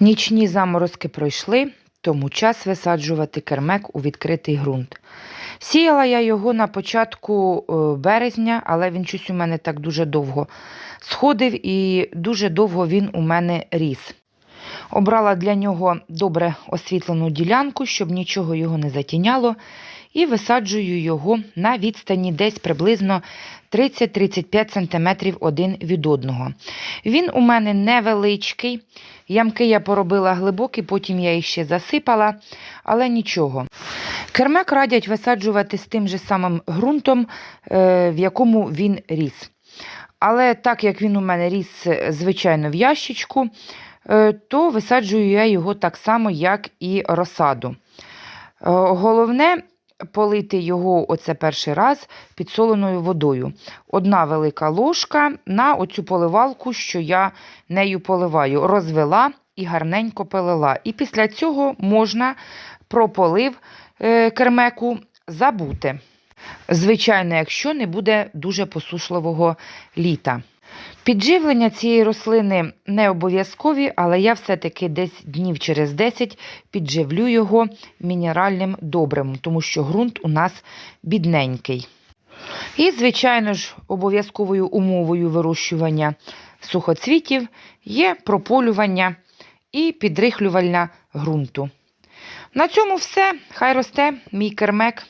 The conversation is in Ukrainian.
Нічні заморозки пройшли, тому час висаджувати кермек у відкритий ґрунт. Сіяла я його на початку е, березня, але він щось у мене так дуже довго сходив і дуже довго він у мене ріс. Обрала для нього добре освітлену ділянку, щоб нічого його не затіняло, і висаджую його на відстані десь приблизно 30-35 см один від одного. Він у мене невеличкий. Ямки я поробила глибокі, потім я їх ще засипала, але нічого. Кермек радять висаджувати з тим же самим ґрунтом, е, в якому він ріс. Але так як він у мене ріс, е, звичайно, в ящичку, е, то висаджую я його так само, як і розсаду. Головне полити його оце перший раз підсоленою водою. Одна велика ложка на оцю поливалку, що я нею поливаю, розвела і гарненько полила. І після цього можна про полив е, кермеку забути. Звичайно, якщо не буде дуже посушливого літа. Підживлення цієї рослини не обов'язкові, але я все-таки десь днів через 10 підживлю його мінеральним добрим, тому що ґрунт у нас бідненький. І, звичайно ж, обов'язковою умовою вирощування сухоцвітів є прополювання і підрихлювання ґрунту. На цьому все. Хай росте мій кермек.